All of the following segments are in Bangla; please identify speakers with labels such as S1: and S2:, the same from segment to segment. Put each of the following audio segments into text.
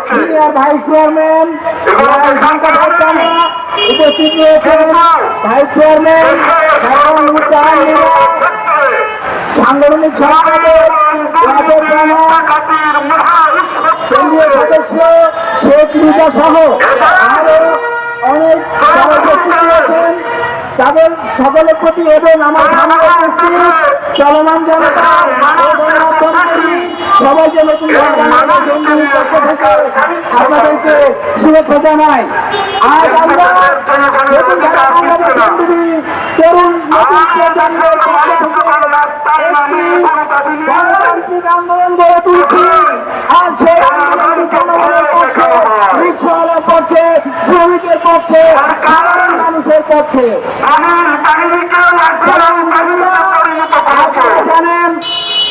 S1: হচ্ছে।
S2: ভাইস চেয়ারম্যান
S1: এগুলো তো
S2: শঙ্কর উপস্থিত রয়েছেন। ভাইস চেয়ারম্যান সাংগঠনিক কেন্দ্রীয় সদস্য শেখ রিজা সহ আরও অনেক উপস্থিত রয়েছেন। তাদের সকলের প্রতি এবং আমার চলমান জনতা গণমাধ্যমকর্মী সবাইকে নতুন আপনাদেরকে শুভেচ্ছা জানাই আজ আমরা তরুণ আন্দোলন গড়ে তুলছি। আর সেই জনগণের পক্ষে রিক্সাওয়ালার পক্ষে শ্রমিকের পক্ষে মানুষের পক্ষে। জানেন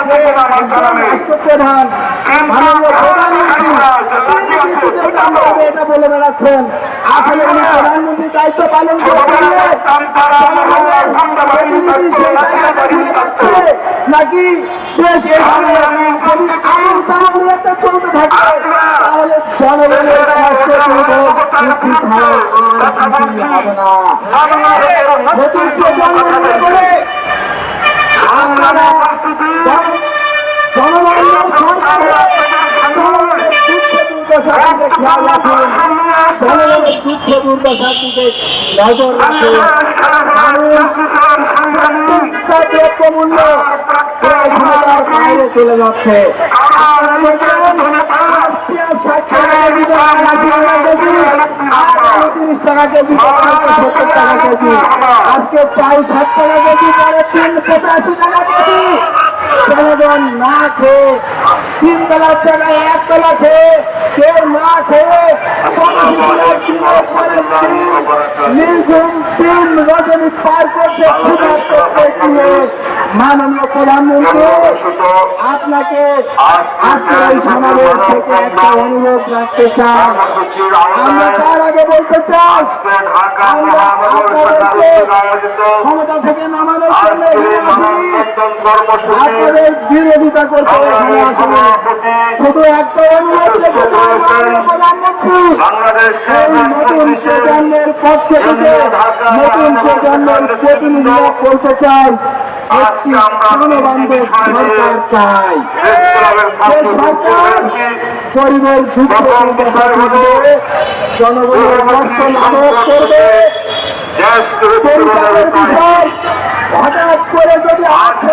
S2: রাষ্ট্রপ্রধান এটা বলে বেড়াচ্ছেন আসলে উনি প্রধানমন্ত্রীর দায়িত্ব পালন করতে নাকি দেশ একটা চলতে থাকে তাহলে জনগণের নতুন প্রজন্ম করে আপনারা দুর্দশার নজর বাইরে চলে যাচ্ছে আজকে চাই ষাট টাকা কেজি পরে তিন পঁচাশি টাকা কেজি। না খেয়ে তিন বেলার জায়গায় এক বেলা খেয়ে কেউ না খেয়ে নির্ঘুম দিন রজনী পার করতে মাননীয় প্রধানমন্ত্রী আপনাকে আজকের এই সমাবেশ থেকে একটা অনুরোধ রাখতে চাই। আমরা তার আগে বলতে চাই ক্ষমতা থেকে নামানোর। আপনাদের বিরোধিতা করতে শুধু অনুরোধ
S1: বাংলাদেশ
S2: নতুন প্রজন্মের পক্ষে থেকে নতুন প্রজন্মের প্রতিনিধিরা বলতে চাই একটি জনবান্ধব সরকার চাই। সে সরকার করবে জনগণের রক্ত লাঘব করবে। পরিবারের বিষয় হঠাৎ করে যদি আজকে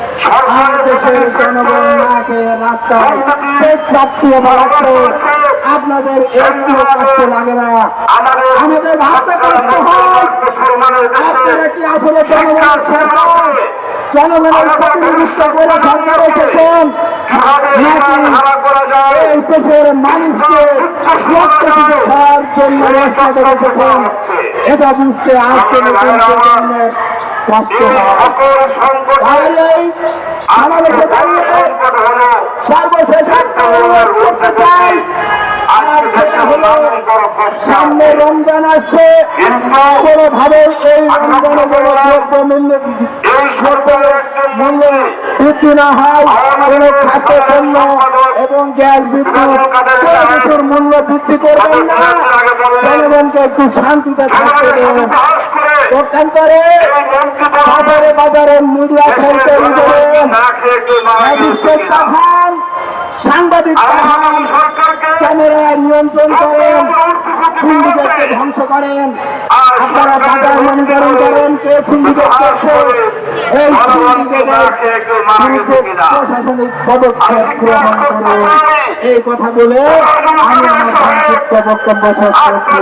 S2: আর দেশের জনগণ না রাস্তায় পেট চাপটিয়ে বেড়াচ্ছে আপনাদের একটু কষ্ট লাগে না। আমাদের কষ্ট হয়। আপনারা কি আসলে জনগণের সরকার জনগণের প্রতিনিধিত্ব করে সরকার এসেছেন এই দেশের মানুষকে রক্ত দিতে খাওয়ার জন্য রাস্তা করে এটা বুঝতে আজকে নতুন প্রজন্মের সামনে রমজান আসছে। কোনোভাবে এই বৃদ্ধি না হয় কোন খাদ্য পণ্য এবং গ্যাস বিদ্যুৎ কিছুর মূল্য বৃদ্ধি করবেন না। জনগণকে একটু শান্তিতে থাকতে দোকান করে বাজারে বাজারে মিডিয়া
S1: মারা
S2: ম্যাজিস্ট্রেট পাঠান সাংবাদিক ক্যামেরায় নিয়ন্ত্রণ করেন সিন্ডিকেটকে ধ্বংস করেন। আপনারা বাজার মনিটরিং করেন কে সিন্ডিকেট করছে এই সিন্ডিকেটের প্রশাসনিক পদক্ষেপ গ্রহণ করুন। এই কথা বলে আমি আমার সংক্ষিপ্ত বক্তব্য শেষ করছি।